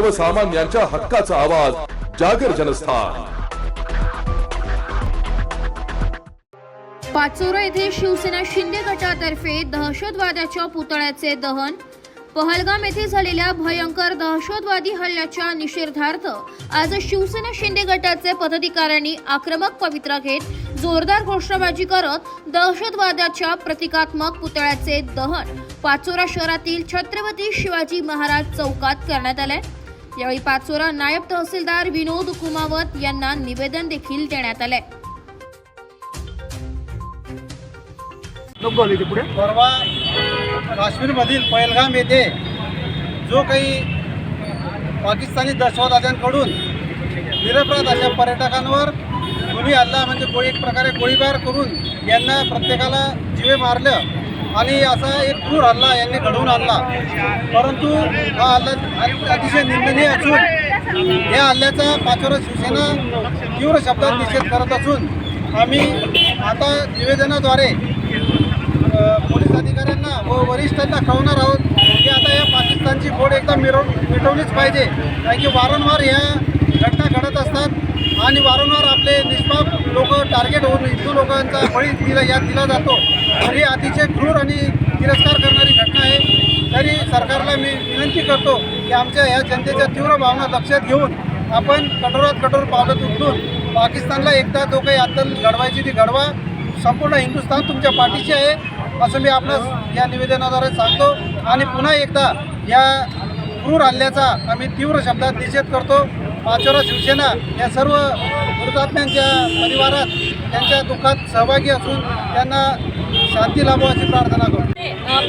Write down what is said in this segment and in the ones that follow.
सर्वसामान्यांच्या हक्काचा आवाज जागर जनस्थान. पाचोरा येथे शिवसेना शिंदे गटातर्फे दहशतवाद्याच्या पुतळ्याचे दहन. पहलगाम येथे झालेल्या भयंकर दहशतवादी हल्ल्याच्या निषेधार्थ आज शिवसेना शिंदे गटाचे पदाधिकाऱ्यांनी आक्रमक पवित्रा घेत जोरदार घोषणाबाजी करत दहशतवाद्याच्या प्रतिकात्मक पुतळ्याचे दहन. पाचोरा शहरातील छत्रपती शिवाजी महाराज चौकात करण्यात आले यावेळी पाचोरा नायब तहसीलदार विनोद कुमावत यांना निवेदन देखील देण्यात आले परवा काश्मीरमधील पहलगाम येथे जो काही पाकिस्तानी दहशतवाद्यांकडून निरपराध अशा पर्यटकांवर गुन्हे हल्ला म्हणजे गोळी एक प्रकारे गोळीबार करून यांना प्रत्येकाला जिवे मारलं आणि असा एक क्रूर हल्ला यांनी घडवून आणला. परंतु हा हल्ला अतिशय निंदनीय असून या हल्ल्याचा पाचोरा शिवसेना तीव्र शब्दात निषेध करत असून आम्ही आता निवेदनाद्वारे पोलीस अधिकाऱ्यांना व वरिष्ठांना कळवणार आहोत की आता या पाकिस्तानची खोड एकदा मिरव मिटवलीच पाहिजे. कारण की वारंवार या घडत असतात आणि वारंवार आपले निष्पाप लोक टार्गेट होऊन हिंदू लोकांचा बळी दिला यात दिला जातो. आणि ही अतिशय क्रूर आणि तिरस्कार करणारी घटना आहे. तरी सरकारला मी विनंती करतो की आमच्या या जनतेच्या तीव्र भावना लक्षात घेऊन आपण कठोरात कठोर पावलं उचलून पाकिस्तानला एकदा जो काही अद्दल घडवायची ती घडवा. संपूर्ण हिंदुस्थान तुमच्या पाठीशी आहे असं मी आपणास या निवेदनाद्वारे सांगतो. आणि पुन्हा एकदा या क्रूर हल्ल्याचा आम्ही तीव्र शब्दात निषेध करतो. पाचोरा शिवसेना या सर्व मृतात्म्यांच्या परिवारात त्यांच्या दुःखात सहभागी असून त्यांना शांती लाभो अशी प्रार्थना करतो.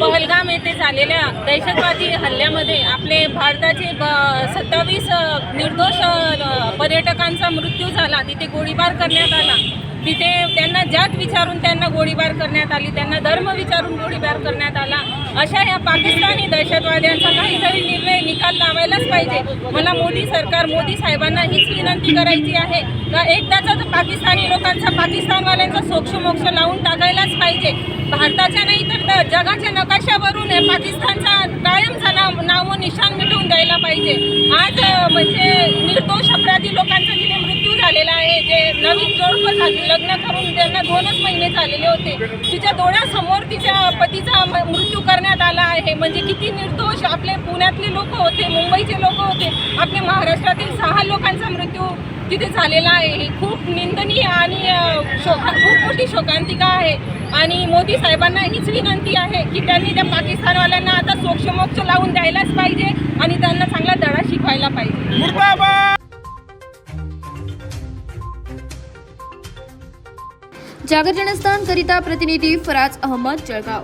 पहलगाम येथे झालेल्या दहशतवादी हल्ल्यामध्ये आपले भारताचे ब सत्तावीस निर्दोष पर्यटकांचा मृत्यू झाला. तिथे गोळीबार करण्यात आला. तिथे त्यांना जात विचारून त्यांना गोळीबार करण्यात आली त्यांना धर्म विचारून गोळीबार करण्यात आला. अशा या पाकिस्तानी दहशतवाद्यांचा काहीतरी निर्णय निकाल लावायलाच पाहिजे. मला मोदी सरकार मोदी साहेबांना हीच विनंती करायची आहे का एकदाचा तर पाकिस्तानी लोकांचा पाकिस्तानवाल्यांचा सोक्षमोक्ष लावून टाकायलाच पाहिजे. भारताच्या नाही तर द- जगाच्या नकाशावरून हे पाकिस्तानचा कायमचा नाव नावं निशाण मिटवून द्यायला पाहिजे. आज म्हणजे निर्दोष अपराधी लोकांचं तिथे झालेला आहे. जे नवीन जोडपं झाले. लग्न करून त्यांना दोनच महिने झालेले होते. तिच्या डोळ्यासमोर तिच्या पतीचा म- मृत्यू करण्यात आला आहे. म्हणजे किती निर्दोष. आपले पुण्यातले लोक होते मुंबईचे लोक होते. आपले महाराष्ट्रातील सहा लोकांचा मृत्यू तिथे झालेला आहे. ही खूप निंदनीय आणि शोका खूप मोठी शोकांतिका आहे. आणि मोदी साहेबांना हीच विनंती आहे की त्यांनी त्या पाकिस्तानवाल्यांना आता सोक्षमोक्ष लावून द्यायलाच पाहिजे आणि त्यांना चांगला धडा शिकवायला पाहिजे. जागर जनस्थान करिता प्रतिनिधी फराज अहमद जळगाव।